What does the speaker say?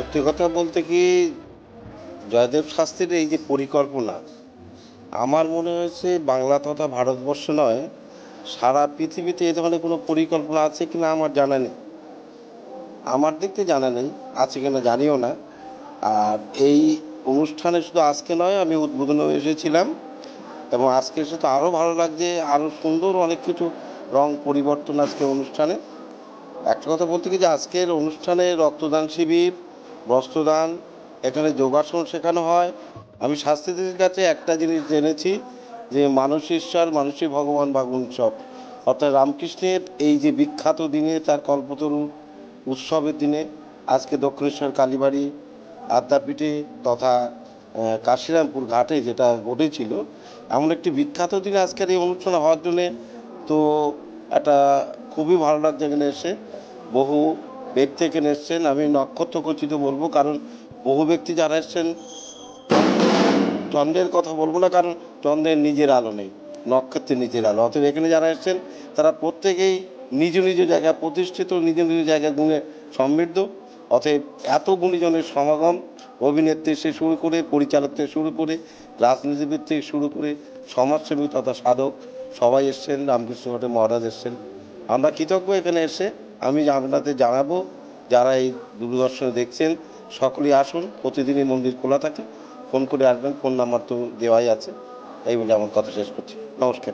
সত্যি কথা বলতে কি জয়দেব শাস্ত্রীর এই যে পরিকল্পনা, আমার মনে হয়েছে বাংলা তথা ভারতবর্ষ নয়, সারা পৃথিবীতে এ ধরনের কোনো পরিকল্পনা আছে কি না আমার জানা নেই। আমার দিক থেকে জানা নেই, আছে কিনা জানিও না। আর এই অনুষ্ঠানে শুধু আজকে নয়, আমি উদ্বোধনে এসেছিলাম এবং আজকে এসে তো আরও ভালো লাগছে আরও সুন্দর অনেক কিছু রং পরিবর্তন আজকে অনুষ্ঠানে। একটা কথা বলতে কি যে আজকের অনুষ্ঠানে রক্তদান শিবির বস্ত্রদান, এখানে যোগাসন শেখানো হয়। আমি শাস্ত্রীদের কাছে একটা জিনিস জেনেছি যে মানুষ ঈশ্বর, মানুষই ভগবান ভাগ উৎসব অর্থাৎ রামকৃষ্ণের এই যে বিখ্যাত দিনে, তার কল্পতরু উৎসবের দিনে, আজকে দক্ষিণেশ্বর কালীবাড়ি আদ্যাপীঠে তথা কাশিরামপুর ঘাটে যেটা ঘটেছিল, এমন একটি বিখ্যাত দিনে আজকের এই অনুষ্ঠান হওয়ার জন্যে তো একটা খুবই ভালো লাগছে এখানে এসে। বহু ব্যক্তি এখানে এসছেন, আমি নক্ষত্র খচিত বলব, কারণ বহু ব্যক্তি যারা এসছেন, চন্দ্রের কথা বলব না, কারণ চন্দ্রের নিজের আলো নেই, নক্ষত্রের নিজের আলো। অতএব এখানে যারা এসছেন, তারা প্রত্যেকেই নিজ নিজ জায়গায় প্রতিষ্ঠিত, নিজ নিজ জায়গায় গুণে সমৃদ্ধ। অতএব এত গুণীজনের সমাগম, অভিনেত্রী থেকে শুরু করে, পরিচালক থেকে শুরু করে, রাজনীতিবিদ থেকে শুরু করে সমাজসেবী তথা সাধক, সবাই এসছেন রামকৃষ্ণ মঠে মহারাজ এসছেন। আমরা কৃতজ্ঞ এখানে এসে আমি আপনাদের জানাব, যারা এই দূরদর্শনে দেখছেন, সকলেই আসুন, প্রতিদিনই মন্দির খোলা থাকে। ফোন করে আসবেন, ফোন নাম্বার তো দেওয়াই আছে। এই বলে আমার কথা শেষ করছি। নমস্কার।